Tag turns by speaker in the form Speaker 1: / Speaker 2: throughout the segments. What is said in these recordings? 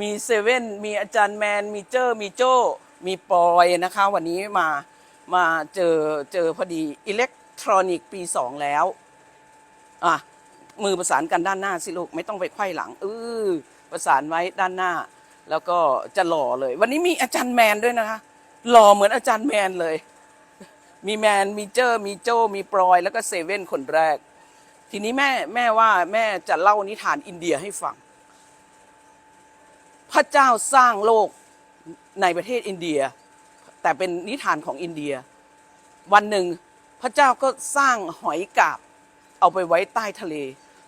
Speaker 1: มีเซเว่นมีอาจารย์แมน มีเจอร์มีโจ้มีปอยนะคะ วันนี้มามาเจอเจอพอดีอิเล็กทรอนิกส์ปีสองแล้วอะมือประสานกันด้านหน้าสิลูกไม่ต้องไปไขว้หลังเออประสานไว้ด้านหน้า แล้วก็จะหล่อเลย วันนี้มีอาจารย์แมนด้วยนะคะ หล่อเหมือนอาจารย์แมนเลย มีแมนมีเจอร์มีโจมีปลอย แล้วก็เซเว่นคนแรก ทีนี้แม่แม่ว่าแม่จะเล่านิทานอินเดียให้ฟัง พระเจ้าสร้างโลกในประเทศอินเดีย แต่เป็นนิทานของอินเดีย วันหนึ่งพระเจ้าก็สร้างหอยกาบ เอาไปไว้ใต้ทะเล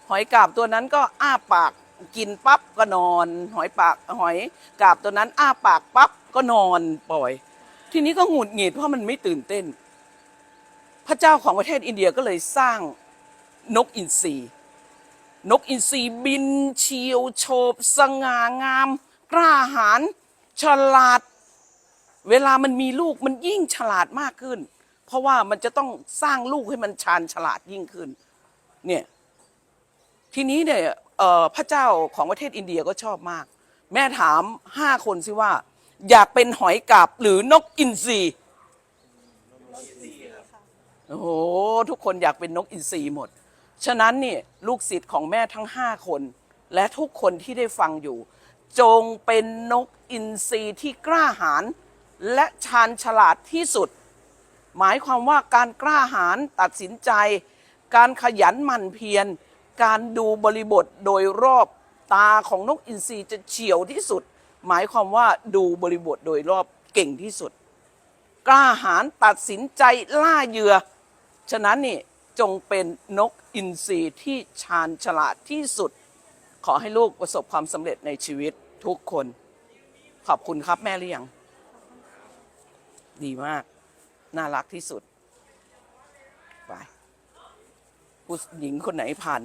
Speaker 1: หอยกาบตัวนั้นก็อ้าปากกินปั๊บก็นอน หอยปากหอยกาบตัวนั้น อ้าปากปั๊บก็นอนปล่อย ทีนี้ก็หงุดหงิดเพราะมันไม่ตื่นเต้น พระเจ้าของประเทศอินเดียก็เลยสร้างนกอินทรีนกอินทรีบินเฉียวโฉบสง่างาม กล้าหาญฉลาด เวลามันมีลูกมันยิ่งฉลาดมากขึ้น เพราะว่ามันจะต้องสร้างลูกให้มันชาญฉลาดยิ่งขึ้นเนี่ยทีนี้เนี่ยพระเจ้าของประเทศอินเดียก็ชอบมาก แม่ถามห้าคนสิว่า อยากเป็นหอยกาบหรือนกอินทรีโอ้โหทุกคนอยากเป็นนกอินทรีหมด ฉะนั้นเนี่ยลูกศิษย์ของแม่ทั้งห้าคน และทุกคนที่ได้ฟังอยู่ จงเป็นนกอินทรีที่กล้าหาญและชาญฉลาดที่สุด หมายความว่าการกล้าหาญตัดสินใจ การขยันหมั่นเพียร การดูบริบทโดยรอบตาของนกอินทรีจะเฉียวที่สุด หมายความว่าดูบริบทโดยรอบเก่งที่สุด กล้าหาญตัดสินใจล่าเหยื่อ ฉะนั้นนี่จงเป็นนกอินทรีที่ชาญฉลาดที่สุด ขอให้ลูกประสบความสำเร็จในชีวิตทุกคน ขอบคุณครับแม่หรือยัง ดีมาก น่ารักที่สุด ไปผู้หญิงคนไหนผ่าน